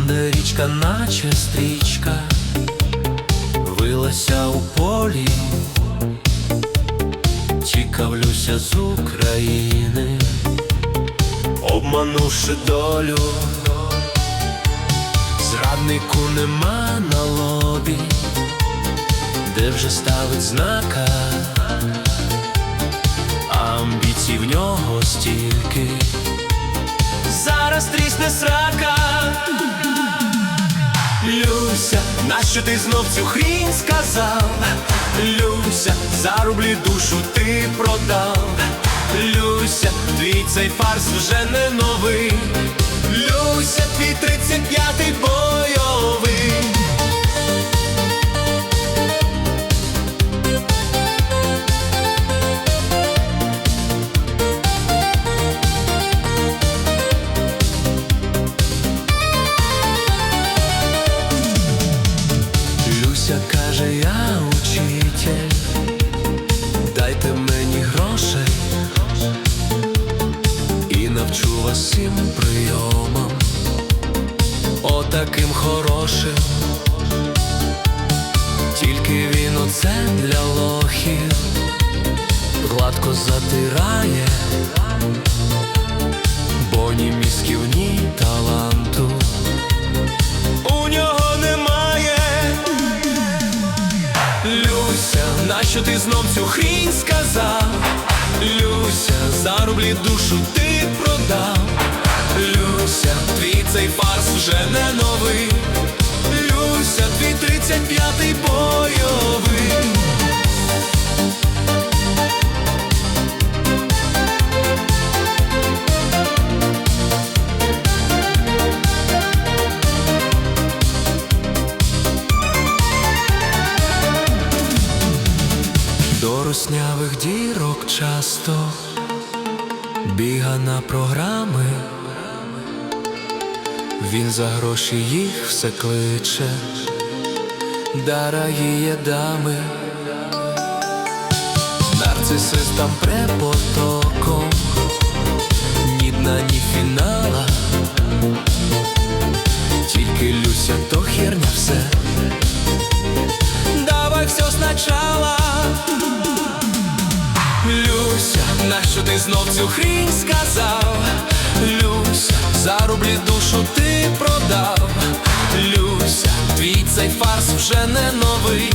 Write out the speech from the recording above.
Там, де річка, наче стрічка, вилася у полі, цікавлюся з України, обманувши долю, зраднику нема на лобі, де вже ставить знака, амбіцій в нього стільки. Зараз трісне срака. Нащо ти знов цю хрінь сказав? Люся, за рублі душу ти продав. Люся, твій цей фарс вже не новий. Люся, твій тридцять п'ятий бойовий. Навчу вас всім прийомам, отаким хорошим, тільки він оце для лохів, гладко затирає, бо ні мізків, ні таланту. У нього немає. Люся, нащо ти знов цю хрінь сказав? Люся, за рублі душу ти продав. Люся, твій цей фарс вже не новий. Люся, твій тридцять п'ятий До руснявих дірок часто біга на програми, він за гроші їх все кличе, дорогі дами, нарцисистам препотоком, ні дна, ні фінала, тільки Люся, то херня Люся, нащо ти знов цю хрінь сказав? Люся, за рублі душу ти продав. Люся, твій цей фарс вже не новий.